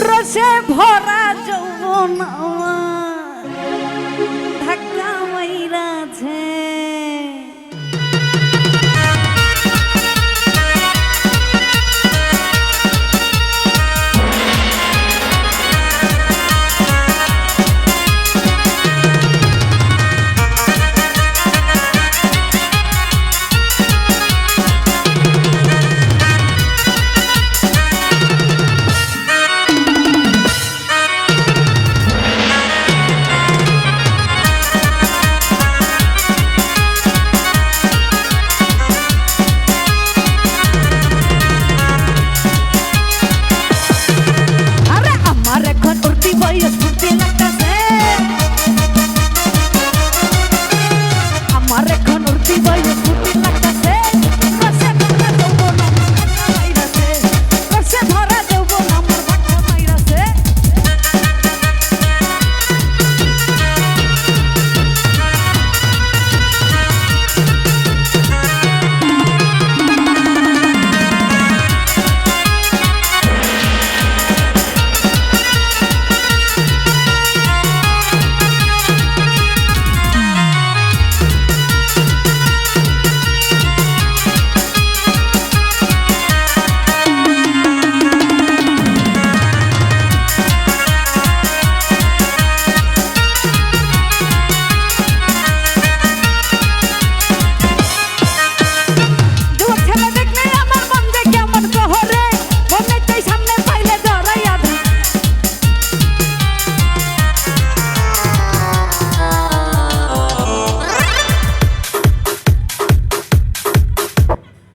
রসে ভরা যৌবন ধাক্কা মাইরাছে furtivo y es